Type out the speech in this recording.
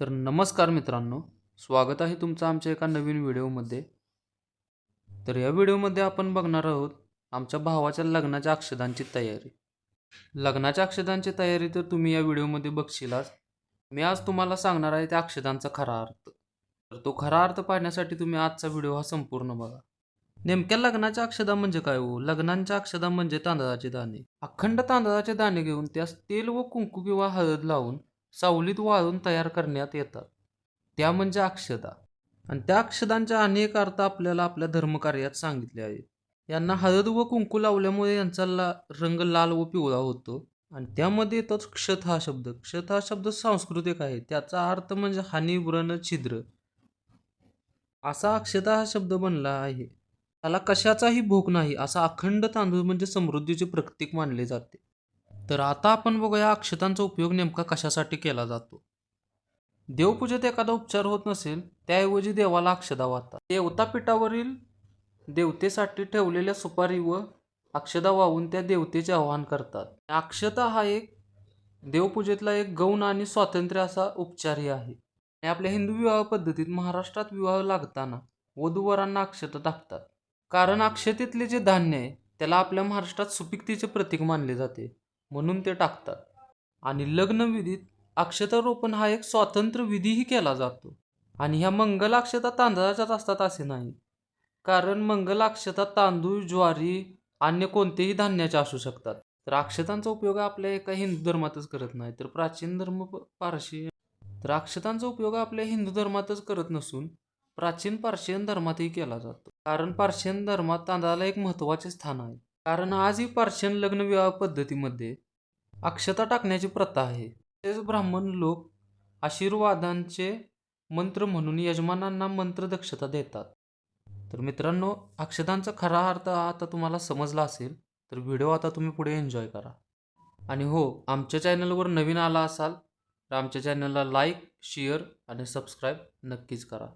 तर नमस्कार मित्रांनो स्वागत आहे तुमचं आमच्या एका नवीन व्हिडिओमध्ये. तर या व्हिडिओमध्ये आपण बघणार आहोत आमच्या भावाच्या लग्नाच्या अक्षदांची तयारी. लग्नाच्या अक्षदांची तयारी तर तुम्ही या व्हिडिओमध्ये बघशीलच. मी आज तुम्हाला सांगणार आहे त्या अक्षदांचा खरा अर्थ. तर तो खरा अर्थ पाहण्यासाठी तुम्ही आजचा व्हिडिओ हा संपूर्ण बघा. नेमक्या लग्नाच्या अक्षदा म्हणजे काय हो? लग्नांच्या अक्षदा म्हणजे तांदळाचे दाणे. अखंड तांदळाचे दाणे घेऊन त्यास तेल व कुंकू किंवा हळद लावून सावलीत वाळून तयार करण्यात येतात. त्या म्हणजे अक्षदा. आणि त्या अक्षदांच्या अनेक अर्थ आपल्याला आपल्या धर्मकार्यात सांगितले आहेत. यांना हळद व कुंकू लावल्यामुळे यांचा ला रंग लाल व पिवळा होतो. आणि त्यामध्ये येतोच क्षत हा शब्द. क्षत हा शब्द सांस्कृतिक आहे. त्याचा अर्थ म्हणजे हानी व्रण छिद्र. असा अक्षता हा शब्द बनला आहे. त्याला कशाचाही भोग नाही असा अखंड तांदूळ म्हणजे समृद्धीचे प्रतीक मानले जाते. तर आता आपण बघूया अक्षतांचा उपयोग नेमका कशासाठी केला जातो. देवपूजेत एखादा उपचार होत नसेल त्याऐवजी देवाला अक्षदा वाहतात. देवतापीठावरील देवतेसाठी ठेवलेल्या सुपारी व अक्षदा वाहून त्या देवतेचे आवाहन करतात. अक्षता हा एक देवपूजेतला एक गौण आणि स्वातंत्र्य असा उपचारही आहे. आणि आपल्या हिंदू विवाह पद्धतीत महाराष्ट्रात विवाह लागताना वधूवरांना अक्षता टाकतात. कारण अक्षतेतले जे धान्य आहे त्याला आपल्या महाराष्ट्रात सुपिकतेचे प्रतीक मानले जाते. म्हणून ते टाकतात. आणि लग्नविधीत अक्षतारोपण हा एक स्वातंत्र्य विधीही केला जातो. आणि ह्या मंगल अक्षता तांदळाच्याच असतात असे नाही. कारण मंगल अक्षता तांदूळ ज्वारी अन्य कोणतेही धान्याचे असू शकतात. तर अक्षतांचा उपयोग आपल्या एका हिंदू धर्मातच करत नाही तर प्राचीन धर्म पारशी तर अक्षतांचा उपयोग आपल्या हिंदू धर्मातच करत नसून प्राचीन पार्शियन धर्मातही केला जातो. कारण पार्शियन धर्मात तांदळाला एक महत्त्वाचे स्थान आहे. कारण आजही पार्शियन लग्न विवाह पद्धतीमध्ये अक्षता टाकण्याची प्रथा आहे. तेच ब्राह्मण लोक आशीर्वादांचे मंत्र म्हणून यजमानांना मंत्र दक्षता देतात. तर मित्रांनो अक्षतांचा खरा अर्थ आता तुम्हाला समजला असेल तर व्हिडिओ आता तुम्ही पुढे एन्जॉय करा. आणि हो आमच्या चॅनलवर नवीन आला असाल तर आमच्या चॅनलला लाईक शेअर आणि सबस्क्राईब नक्कीच करा.